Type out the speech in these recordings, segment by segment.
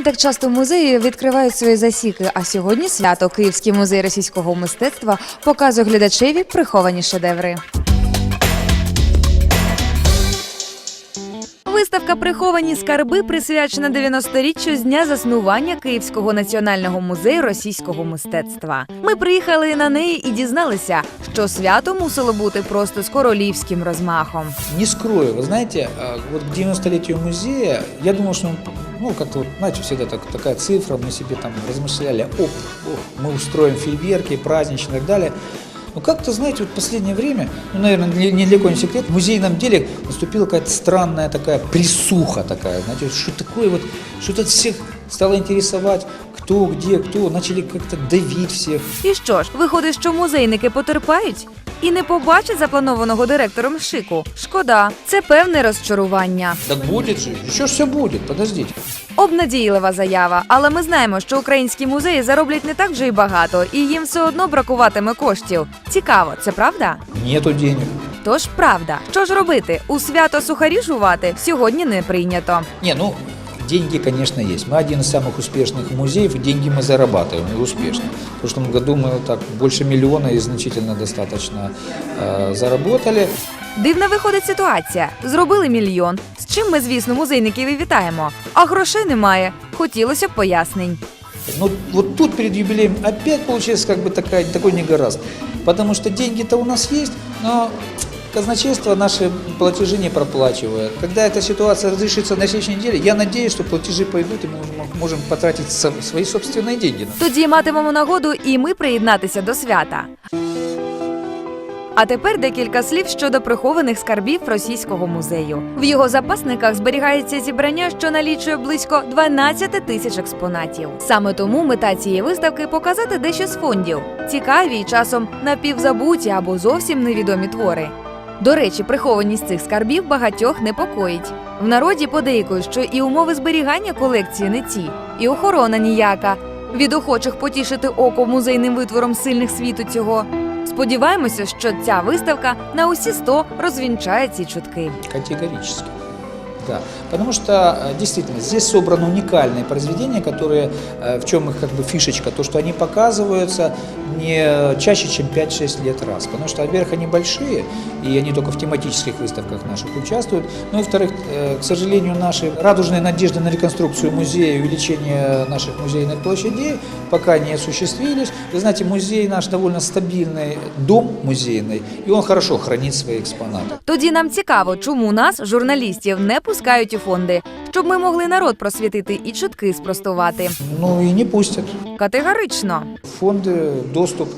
Не так часто музеї відкривають свої засіки, а сьогодні свято Київський музей російського мистецтва показує глядачеві приховані шедеври. Виставка Приховані скарби присвячена 90-річчю з дня заснування Київського національного музею російського мистецтва. Ми приїхали на неї і дізналися, що свято мусило бути просто з королівським розмахом. Не скрою, вы знаете, а, вот к 90-летию музея, я думал, что, ну, как-то, вот, знаете, всегда так, такая цифра, мы себе там размышляли, оп, о, мы устроим фейерверки, праздничные и так далее. Но как-то, знаете, вот в последнее время, ну, наверное, не, не для кого не секрет, в музейном деле наступила какая-то странная такая присуха такая, знаете, что такое вот, что-то всех стало интересовать, кто, где, кто, начали как-то давить всех. І що ж, виходить, що музейники потерпають? І не побачать запланованого директором шику. Шкода, це певне розчарування. Так будет же, еще все будет, подождите. Обнадійлива заява, але ми знаємо, що українські музеї зароблять не так вже й багато, і їм все одно бракуватиме коштів. Цікаво, це правда? Нету денег. Тож правда, що ж робити? У свято сухарі жувати сьогодні не прийнято. Не, ну, деньги, конечно, есть. Мы один из самых успешных музеев, и деньги мы зарабатываем, и успешно. В прошлом году мы так больше миллиона и значительно достаточно э, заработали. Дивна виходить ситуація. Зробили мільйон. З чим ми, звісно, музейників і вітаємо. А грошей немає. Хотілося б пояснень. Но вот тут перед юбилеем опять получается как бы такая, такой негоразд. Потому что деньги-то у нас есть, но казначейство наши платежи не проплачивает. Когда эта ситуация разрешится на следующей неделе, я надеюсь, что платежи пойдут, и мы можем- можем потратить со- свои собственные деньги. Тоді матимемо нагоду і ми приєднатися до свята. А тепер декілька слів щодо прихованих скарбів російського музею. В його запасниках зберігається зібрання, що налічує близько 12 тисяч експонатів. Саме тому мета цієї виставки показати дещо з фондів, цікаві і часом напівзабуті або зовсім невідомі твори. До речі, прихованість цих скарбів багатьох непокоїть. В народі подейкують, що і умови зберігання колекції не ті, і охорона ніяка. Від охочих потішити око музейним витвором сильних світу цього. Сподіваємося, що ця виставка на усі 100 розвінчає ці чутки. Категорически Да, потому что э, действительно здесь собраны уникальные произведения, которые, э, в чем их как бы фишечка, то, что они показываются не чаще, чем 5-6 лет раз. Потому что, во-первых, они большие, и они только в тематических выставках наших участвуют. Ну и, во-вторых, э, к сожалению, наши радужные надежды на реконструкцию музея и увеличение наших музейных площадей пока не осуществились. Вы знаете, музей наш довольно стабильный дом музейный, и он хорошо хранит свои экспонаты. Тоді нам цікаво, чому нас, журналістів, не пускають у фонди, щоб ми могли народ просвітити і чутки спростувати. Ну и не пустят. Категорично. В фонды доступ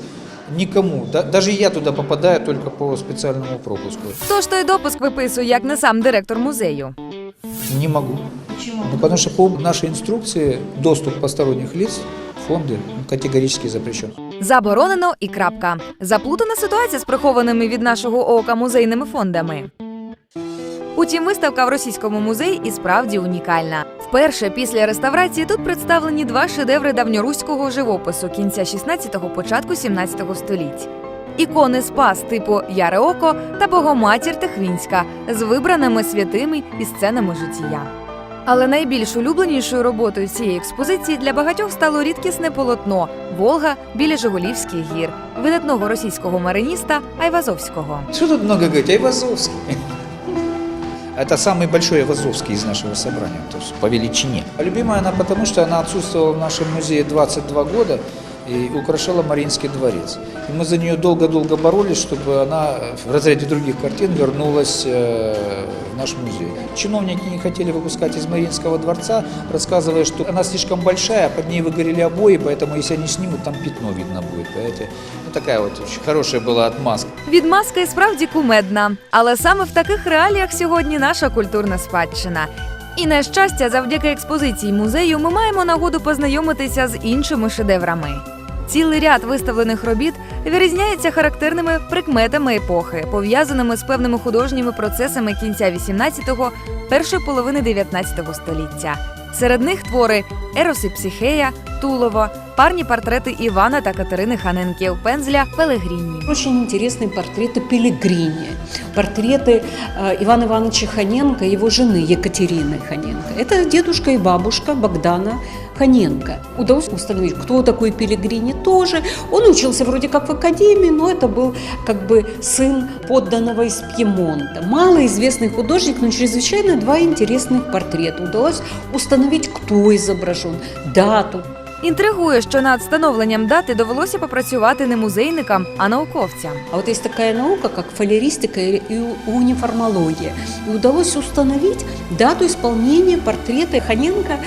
никому. Да- даже я туда попадаю только по специальному пропуску. Хто ж той допуск виписує, як не сам директор музею? Не могу. Почему? Ну, потому что по нашей инструкции доступ посторонних лиц в фонды категорически запрещен. Заборонено і крапка. Заплутана ситуація з прихованими від нашого ока музейними фондами. Утім, виставка в російському музеї і справді унікальна. Вперше після реставрації тут представлені два шедеври давньоруського живопису кінця 16-го, початку 17-го століть. Ікони Спас типу Яре Око та Богоматір Техвінська з вибраними святими і сценами життя. Але найбільш улюбленішою роботою цієї експозиції для багатьох стало рідкісне полотно Волга біля Жигулівських гір видатного російського мариніста Айвазовського. Что тут много говорить? Айвазовский. Это самый большой Вазовский из нашего собрания, то есть по величине. Любимая она потому, что она отсутствовала в нашем музее 22 года и украшала Мариинский дворец. И мы за нее долго-долго боролись, чтобы она э, в разряде других картин вернулась э, в наш музей. Чиновники не хотели выпускать из Мариинского дворца, рассказывая, что она слишком большая, под ней выгорели обои, поэтому если они снимут, там пятно видно будет. Понимаете? Ну, такая вот очень хорошая была отмазка. Відмазка і справді кумедна, але саме в таких реаліях сьогодні наша культурна спадщина. І на щастя, завдяки експозиції музею ми маємо нагоду познайомитися з іншими шедеврами. Цілий ряд виставлених робіт вирізняється характерними прикметами епохи, пов'язаними з певними художніми процесами кінця 18-го, першої половини 19 століття. Серед них твори Ерос і Психея, Тулова, парні портрети Івана та Катерини Ханенків, пензля Пелегріні. Очень интересные портреты Пелегрини, портреты э, Ивана Ивановича Ханенко и его жены Екатерины Ханенко. Это дедушка и бабушка Богдана Ханенко. Удалось установить, кто такой Пелегрини тоже. Он учился вроде как в академии, но это был как бы сын подданного из Пьемонта. Малоизвестный художник, но чрезвычайно два интересных портрета. Удалось установить, кто изображен, дату, Інтригує, що над встановленням дати довелося попрацювати не музейникам, а науковцям. А от є така наука, як фалеристика і уніформологія. І удалось встановити дату исполнения портрета Ханенка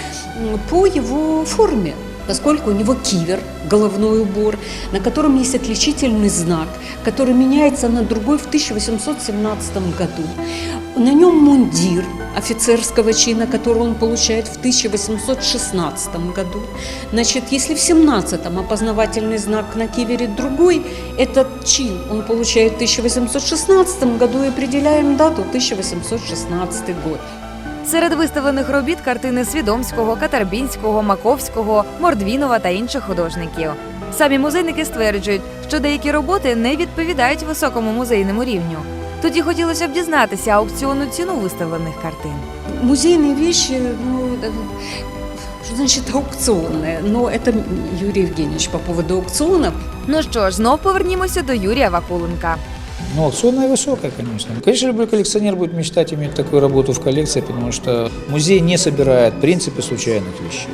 по його форме. Поскольку у него кивер, головной убор, на котором есть отличительный знак, который меняется на другой в 1817 году. На нем мундир офицерского чина, который он получает в 1816 году. Значит, если в 17-м опознавательный знак на кивере другой, этот чин он получает в 1816 году и определяем дату 1816 год. Серед виставлених робіт картини Свідомського, Катарбінського, Маковського, Мордвінова та інших художників. Самі музейники стверджують, що деякі роботи не відповідають високому музейному рівню. Тоді хотілося б дізнатися аукціонну ціну виставлених картин. Музейные вещи, ну, это, что значит аукционные? Но это Юрий Евгеньевич по поводу аукционов. Ну що ж, знов повернімося до Юрія Вакуленка. Ну, аукционная высокая, конечно. Конечно, любой коллекционер будет мечтать иметь такую работу в коллекции, потому что музей не собирает в принципе случайных вещей.